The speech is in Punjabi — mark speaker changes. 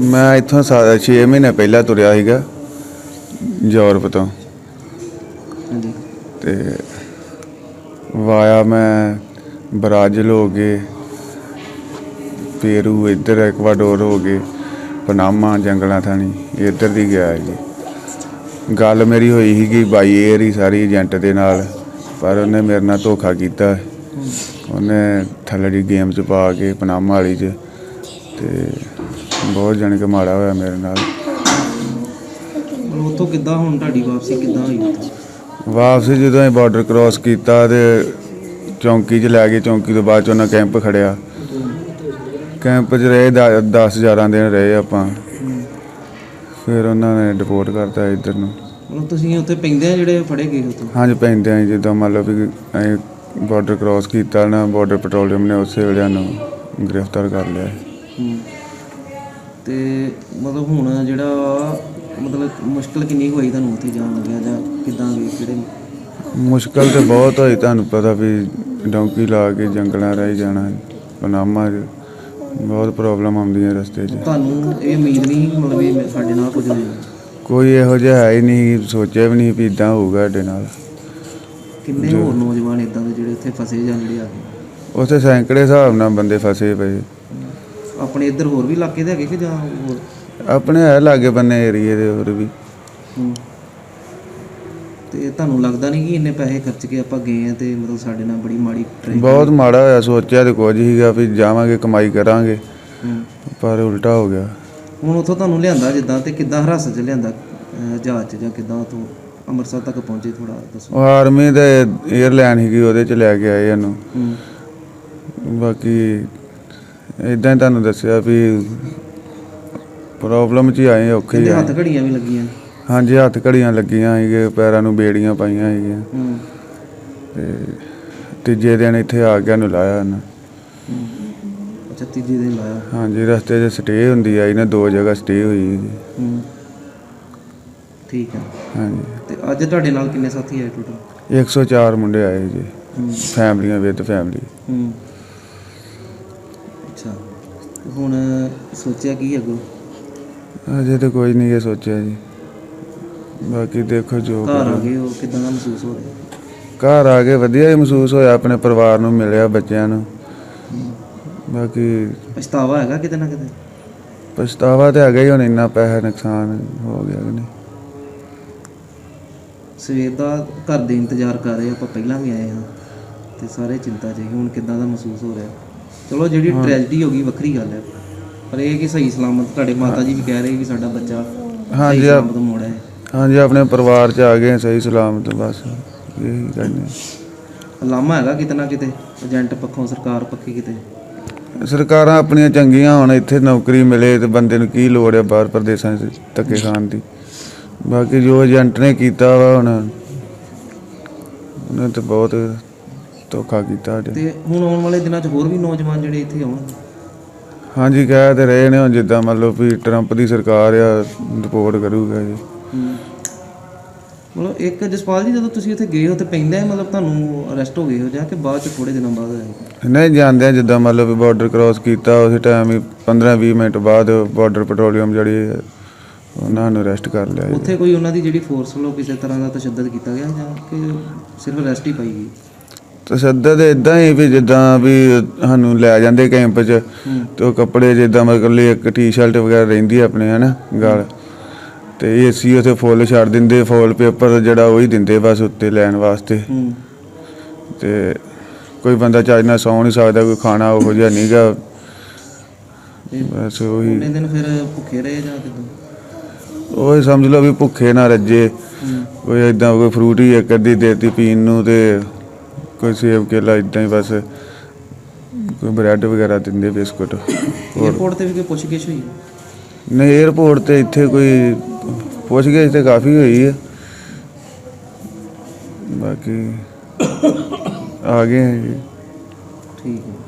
Speaker 1: ਮੈਂ ਇੱਥੋਂ 6 ਮਹੀਨੇ ਪਹਿਲਾਂ ਤੁਰਿਆ ਸੀਗਾ ਯੂਰਪ ਤੋਂ।
Speaker 2: ਹਾਂਜੀ।
Speaker 1: ਤੇ ਵਾਇਆ ਮੈਂ ਬ੍ਰਾਜ਼ੀਲ ਹੋ ਗਏ ਪੇਰੂ ਇੱਧਰ ਐਕਵਾਡੋਰ ਹੋ ਗਏ ਪਨਾਮਾ ਜੰਗਲਾਂ ਥਾਣੀ ਇੱਧਰ ਦੀ ਗਿਆ ਜੀ। ਗੱਲ ਮੇਰੀ ਹੋਈ ਸੀਗੀ ਬਾਈ ਏਅਰ ਹੀ ਸਾਰੀ ਏਜੰਟ ਦੇ ਨਾਲ ਪਰ ਉਹਨੇ ਮੇਰੇ ਨਾਲ ਧੋਖਾ ਕੀਤਾ। ਉਹਨੇ ਥੱਲੜੀ ਗੇਮ ਚ ਪਾ ਕੇ ਪਨਾਮਾ ਵਾਲੀ ਚ ਤੇ ਬਹੁਤ ਜਾਣੀ ਕਿ ਮਾੜਾ ਹੋਇਆ ਮੇਰੇ ਨਾਲ।
Speaker 2: ਉੱਥੋਂ ਕਿੱਦਾਂ ਹੁਣ ਤੁਹਾਡੀ ਵਾਪਸੀ ਕਿੱਦਾਂ ਹੋਈ?
Speaker 1: ਵਾਪਸ ਜਦੋਂ ਅਸੀਂ ਬਾਰਡਰ ਕ੍ਰਾਸ ਕੀਤਾ ਤੇ ਚੌਂਕੀ 'ਚ ਲੈ ਗਏ ਚੌਂਕੀ ਤੋਂ ਬਾਅਦ 'ਚ ਉਹਨਾਂ ਕੈਂਪ ਖੜਿਆ। ਕੈਂਪ 'ਚ ਰਹੇ 10 11 ਦਿਨ ਰਹੇ ਆਪਾਂ। ਫਿਰ ਉਹਨਾਂ ਨੇ ਡਿਪੋਰਟ ਕਰਤਾ ਇੱਧਰ ਨੂੰ।
Speaker 2: ਮਤਲਬ ਤੁਸੀਂ ਉੱਥੇ ਪੈਂਦੇ ਆ ਜਿਹੜੇ ਫੜੇ ਗਏ ਉੱਥੋਂ?
Speaker 1: ਹਾਂਜੀ ਪੈਂਦੇ ਆਂ ਜਿੱਦਾਂ ਮੰਨ ਲਓ ਵੀ ਅਸੀਂ ਬਾਰਡਰ ਕ੍ਰਾਸ ਕੀਤਾ ਨਾ ਬਾਰਡਰ ਪੈਟਰੋਲਿੰਗ ਨੇ ਉਸੇ ਵੇਲੇ ਨੂੰ ਗ੍ਰਿਫਤਾਰ ਕਰ ਲਿਆ।
Speaker 2: ਤੇ ਮਤਲਬ ਹੁਣ ਜਿਹੜਾ ਮਤਲਬ ਮੁਸ਼ਕਲ ਕਿੰਨੀ ਹੋਈ ਤੁਹਾਨੂੰ ਉੱਥੇ ਜਾਣ ਲੱਗਿਆ ਜਾਂ ਕਿੱਦਾਂ ਗਏ ਕਿਹੜੇ
Speaker 1: ਮੁਸ਼ਕਲ ਤੇ ਬਹੁਤ ਹੋਈ ਤੁਹਾਨੂੰ ਪਤਾ ਵੀ ਡੌਂਕੀ ਲਾ ਕੇ ਜੰਗਲਾਂ ਰਾਹੀਂ ਜਾਣਾ ਪਨਾਮਾ 'ਚ ਬਹੁਤ ਪ੍ਰੋਬਲਮ ਆਉਂਦੀਆਂ ਰਸਤੇ 'ਚ।
Speaker 2: ਤੁਹਾਨੂੰ ਇਹ ਉਮੀਦ ਨਹੀਂ ਮਤਲਬ ਵੀ ਸਾਡੇ ਨਾਲ ਕੁਝ ਹੋਏਗਾ?
Speaker 1: ਕੋਈ ਇਹੋ ਜਿਹਾ ਹੈ ਹੀ ਨਹੀਂ ਸੋਚਿਆ ਵੀ ਨਹੀਂ ਵੀ ਇਦਾਂ ਹੋਊਗਾ ਸਾਡੇ ਨਾਲ।
Speaker 2: ਕਿੰਨੇ ਹੋਰ ਨੌਜਵਾਨ ਇਦਾਂ ਦੇ ਜਿਹੜੇ ਉੱਥੇ ਫਸੇ ਜਾਂ ਜਿਹੜੇ ਆ ਗਏ?
Speaker 1: ਉੱਥੇ ਸੈਂਕੜੇ ਹਿਸਾਬ ਨਾਲ ਬੰਦੇ ਫਸੇ ਪਏ।
Speaker 2: ਆਪਣੇ ਇੱਧਰ ਹੋਰ ਵੀ ਇਲਾਕੇ ਦੇ ਹੈਗੇ ਕਿ ਜਾਂ ਹੋਰ?
Speaker 1: ਆਪਣੇ ਹੈ ਲਾਗੇ ਬੰਨੇ ਏਰੀਏ ਦੇ ਹੋਰ ਵੀ।
Speaker 2: ਹੂੰ। ਤੇ ਤੁਹਾਨੂੰ ਲੱਗਦਾ ਨਹੀਂ ਕਿ ਇੰਨੇ ਪੈਸੇ ਖਰਚ ਕੇ ਆਪਾਂ ਗਏ ਆ ਤੇ ਮਤਲਬ ਸਾਡੇ ਨਾਲ ਬੜੀ ਮਾੜੀ ਟ੍ਰੇਨ
Speaker 1: ਬਹੁਤ ਮਾੜਾ ਹੋਇਆ ਸੋਚਿਆ ਤੇ ਕੁਝ ਸੀਗਾ ਵੀ ਜਾਵਾਂਗੇ ਕਮਾਈ ਕਰਾਂਗੇ। ਪਰ ਉਲਟਾ ਹੋ ਗਿਆ।
Speaker 2: ਹੁਣ ਉੱਥੋਂ ਤੁਹਾਨੂੰ ਲਿਆਂਦਾ ਜਿੱਦਾਂ ਤੇ ਕਿੱਦਾਂ ਹਰਾਸਤ 'ਚ ਲਿਆਂਦਾ ਅਹ ਜਹਾਜ਼ 'ਚ ਜਾਂ ਕਿੱਦਾਂ ਉੱਥੋਂ ਅੰਮ੍ਰਿਤਸਰ ਤੱਕ ਪਹੁੰਚੇ ਥੋੜਾ ਦੱਸੋ।
Speaker 1: ਉਹ ਆਰਮੀ ਦੇ 에ਅਰਲਾਈਨ ਸੀਗੀ ਉਹਦੇ ਚ ਲੈ ਕੇ ਆਏ ਇਹਨੂੰ।
Speaker 2: ਹੂੰ।
Speaker 1: ਬਾਕੀ ਇਦਾਂ ਹੀ ਤੁਹਾਨੂੰ ਦੱਸਿਆ ਵੀ ਪ੍ਰੋਬਲਮ ਚ ਹੀ ਆਏ ਔਖੇ ਹੀ
Speaker 2: ਕਹਿੰਦੇ
Speaker 1: ਆਏ
Speaker 2: ਹੱਥ ਘੜੀਆਂ ਵੀ ਲੱਗੀਆਂ?
Speaker 1: ਹਾਂਜੀ ਹੱਥ ਘੜੀਆਂ ਲੱਗੀਆਂ ਸੀਗੇ ਪੈਰਾਂ ਨੂੰ ਬੇੜੀਆਂ ਪਾਈਆਂ ਸੀਗੀਆਂ।
Speaker 2: ਹੂੰ।
Speaker 1: ਤੇ ਤੀਜੇ ਦਿਨ ਇੱਥੇ ਆ ਗਿਆ ਨੂੰ ਲਾਇਆ ਇਹਨਾਂ।
Speaker 2: ਅੱਛਾ ਤੀਜੇ ਦਿਨ ਲਾਇਆ।
Speaker 1: ਹਾਂਜੀ ਰਸਤੇ 'ਚ ਸਟੇ ਹੁੰਦੀ ਆ ਇਹਨਾਂ ਦੋ ਜਗ੍ਹਾ ਸਟੇ ਹੋਈ
Speaker 2: ਹੂੰ। ਠੀਕ ਹੈ
Speaker 1: ਹਾਂਜੀ।
Speaker 2: ਤੇ ਅੱਜ ਤੁਹਾਡੇ ਨਾਲ ਕਿੰਨੇ ਸਾਥੀ ਆਏ ਟੋਟਲ
Speaker 1: 104 ਮੁੰਡੇ ਆਏ ਜੀ
Speaker 2: ਹੂੰ।
Speaker 1: ਫੈਮਲੀਆਂ ਵਿਦ ਫੈਮਲੀ
Speaker 2: ਹੂੰ। ਹੁਣ ਸੋਚਿਆ ਕੀ ਅੱਗੋਂ?
Speaker 1: ਅਜੇ ਤਾਂ ਕੋਈ ਨਹੀਂ ਇਹ ਸੋਚਿਆ ਜੀ। ਬਾਕੀ ਦੇਖੋ ਜੋ
Speaker 2: ਘਰ ਆ
Speaker 1: ਕਰੋ।
Speaker 2: ਗਏ ਹੋ ਕਿਦਾਂ ਦਾ ਮਹਿਸੂਸ ਹੋ ਰਿਹਾ?
Speaker 1: ਘਰ ਆ ਕੇ ਵਧੀਆ ਹੀ ਮਹਿਸੂਸ ਹੋਇਆ ਆਪਣੇ ਪਰਿਵਾਰ ਨੂੰ ਮਿਲਿਆ ਬੱਚਿਆਂ ਨੂੰ। ਬਾਕੀ
Speaker 2: ਪਛਤਾਵਾ ਹੈਗਾ ਕਿਤੇ ਨਾ ਕਿਤੇ?
Speaker 1: ਪਛਤਾਵਾ ਤੇ ਹੈਗਾ ਹੀ ਹੁਣ ਇੰਨਾ ਪੈਸਾ ਨੁਕਸਾਨ ਹੋ ਗਿਆ ਕਿ ਨਹੀਂ।
Speaker 2: ਸਵੇਰ ਦਾ ਘਰ ਦੇ ਇੰਤਜ਼ਾਰ ਕਰ ਰਹੇ ਆਪਾਂ ਪਹਿਲਾਂ ਵੀ ਆਏ ਹਾਂ। ਤੇ ਸਾਰੇ ਚਿੰਤਾ 'ਚ ਸੀ ਹੁਣ ਕਿਦਾਂ ਦਾ ਮਹਿਸੂਸ ਹੋ ਰਿਹਾ? ਚਲੋ ਜਿਹੜੀ ਟ੍ਰੈਜਡੀ ਹੋ ਗਈ ਵੱਖਰੀ ਗੱਲ ਹੈ। ਪਰ ਇਹ ਕਿ ਸਹੀ ਸਲਾਮਤ ਤੁਹਾਡੇ ਮਾਤਾ ਜੀ ਵੀ ਕਹਿ ਰਹੇ ਕਿ ਸਾਡਾ ਬੱਚਾ ਸਹੀ
Speaker 1: ਹਾਂਜੀ ਆ-
Speaker 2: ਸਲਾਮਤ ਮੋੜ ਹੈ।
Speaker 1: ਹਾਂਜੀ ਆਪਣੇ ਪਰਿਵਾਰ 'ਚ ਆ ਗਏ ਸਹੀ ਸਲਾਮਤ ਬਸ ਇਹੀ ਕਹਿੰਦੇ
Speaker 2: ਲਾਮਾ ਹੈਗਾ ਕਿਤੇ ਨਾ ਕਿਤੇ ਏਜੰਟ ਪੱਖੋਂ ਸਰਕਾਰ ਪੱਖੀ ਕਿਤੇ?
Speaker 1: ਸਰਕਾਰਾਂ ਆਪਣੀਆਂ ਚੰਗੀਆਂ ਹੁਣ ਇੱਥੇ ਨੌਕਰੀ ਮਿਲੇ ਤੇ ਬੰਦੇ ਨੂੰ ਕੀ ਲੋੜ ਹੈ ਬਾਹਰ ਪ੍ਰਦੇਸ਼ਾਂ 'ਚ ਧੱਕੇ ਖਾਣ ਦੀ? ਬਾਕੀ ਜੋ ਏਜੰਟ ਨੇ ਕੀਤਾ ਵਾ ਹੁਣ ਉਹਨੇ ਤਾਂ ਬਹੁਤ ਧੋਖਾ ਕੀਤਾ
Speaker 2: ਤੇ ਹੁਣ ਆਉਣ ਵਾਲੇ ਦਿਨਾਂ 'ਚ ਹੋਰ ਵੀ ਨੌਜਵਾਨ ਜਿਹੜੇ ਇੱਥੇ ਆਉਣਗੇ?
Speaker 1: ਹਾਂਜੀ ਕਹਿ ਤੇ ਰਹੇ ਨੇ ਹੁਣ ਜਿੱਦਾਂ ਮਤਲਬ ਵੀ ਟਰੰਪ ਦੀ ਸਰਕਾਰ ਆ ਰਿਪੋਰਟ ਕਰੂਗਾ ਜੀ।
Speaker 2: ਮਤਲਬ ਇੱਕ ਜਸਪਾਲ ਜੀ ਜਦੋਂ ਤੁਸੀਂ ਉੱਥੇ ਗਏ ਹੋ ਤੇ ਪੈਂਦਾ ਹੀ ਮਤਲਬ ਤੁਹਾਨੂੰ ਅਰੈਸਟ ਹੋ ਗਏ ਹੋ ਜਾਂ ਕਿ ਬਾਅਦ ਚ ਥੋੜੇ ਦਿਨਾਂ ਬਾਅਦ ਆਏ
Speaker 1: ਨਹੀਂ ਜਾਣਦੇ ਜਿੱਦਾਂ ਮਤਲਬ ਵੀ ਬਾਰਡਰ ਕ੍ਰਾਸ ਕੀਤਾ ਉਸੇ ਟਾਈਮ ਹੀ 15-20 ਮਿੰਟ ਬਾਅਦ ਬਾਰਡਰ ਪੈਟਰੋਲੀਅਮ ਜਿਹੜੀ ਹੈ, ਉਹਨਾਂ ਨੂੰ ਅਰੈਸਟ ਕਰ ਲਿਆ ਜੀ।
Speaker 2: ਉੱਥੇ ਕੋਈ ਉਹਨਾਂ ਦੀ ਜਿਹੜੀ ਫੋਰਸ ਵੱਲੋਂ ਕਿਸੇ ਤਰ੍ਹਾਂ ਦਾ ਤਸ਼ੱਦਦ ਕੀਤਾ ਗਿਆ ਜਾਂ ਕਿ ਸਿਰਫ ਅਰੈਸਟ ਹੀ ਪਾਈ ਗਈ?
Speaker 1: ਤਸ਼ੱਦਦ ਇਦਾਂ ਹੀ ਵੀ ਜਿੱਦਾਂ ਵੀ ਸਾਨੂੰ ਲੈ ਜਾਂਦੇ ਕੈਂਪ 'ਚ
Speaker 2: ਹੂੰ
Speaker 1: ਤੇ ਉਹ ਕੱਪੜੇ ਜਿੱਦਾਂ ਮਤਲਬ ਲਈ ਇੱਕ ਟੀ-ਸ਼ਰਟ ਵਗੈਰਾ ਰਹਿੰਦੀ ਆ ਆਪਣੇ ਹਨਾ ਗਲ। ਤੇ ਏਸੀ ਉਥੇ ਫੁੱਲ ਛੱਡ ਦਿੰਦੇ ਫੁੱਲ ਪੇਪਰ ਜਿਹੜਾ ਉਹੀ ਦਿੰਦੇ ਬਸ ਉੱਤੇ ਲੈਣ ਵਾਸਤੇ।
Speaker 2: ਹੂੰ।
Speaker 1: ਤੇ ਕੋਈ ਬੰਦਾ ਚੱਜ ਨਾਲ ਸੌਂ ਨਹੀਂ ਸਕਦਾ ਕੋਈ ਖਾਣਾ ਉਹੋ ਜਿਹਾ ਨਹੀਂਗਾ ਬਸ ਉਹੀ।
Speaker 2: ਉਹਨੇ ਦਿਨ ਫਿਰ ਭੁੱਖੇ ਰਹੇ ਜਾਂ ਕਿਦਾਂ?
Speaker 1: ਉਹ ਸਮਝ ਲਓ ਵੀ ਭੁੱਖੇ ਨਾ ਰੱਜੇ।
Speaker 2: ਹੂੰ।
Speaker 1: ਕੋਈ ਇਦਾਂ ਕੋਈ ਫਰੂਟ ਹੀ ਇੱਕ ਅੱਧੀ ਦੇਤੀ ਪੀਣ ਨੂੰ ਤੇ ਕੋਈ ਸੇਬ ਕੇਲਾ ਇਦਾਂ ਹੀ ਬਸ ਕੋਈ ਬ੍ਰੈਡ ਵਗੈਰਾ ਦਿੰਦੇ ਬਿਸਕੁਟ ਹੋਰ।
Speaker 2: ਏਅਰਪੋਰਟ ਤੇ ਵੀ ਕੋਈ ਪੁੱਛਗਿੱਛ ਹੋਈ?
Speaker 1: ਨਹੀਂ 에어ਪੋਰਟ ਤੇ ਇੱਥੇ ਕੋਈ ਪੁੱਛ ਗਏ ਤੇ ਕਾਫੀ ਹੋਈ ਹੈ ਬਾਕੀ ਆ ਗਏ ਜੀ।
Speaker 2: ਠੀਕ ਹੈ।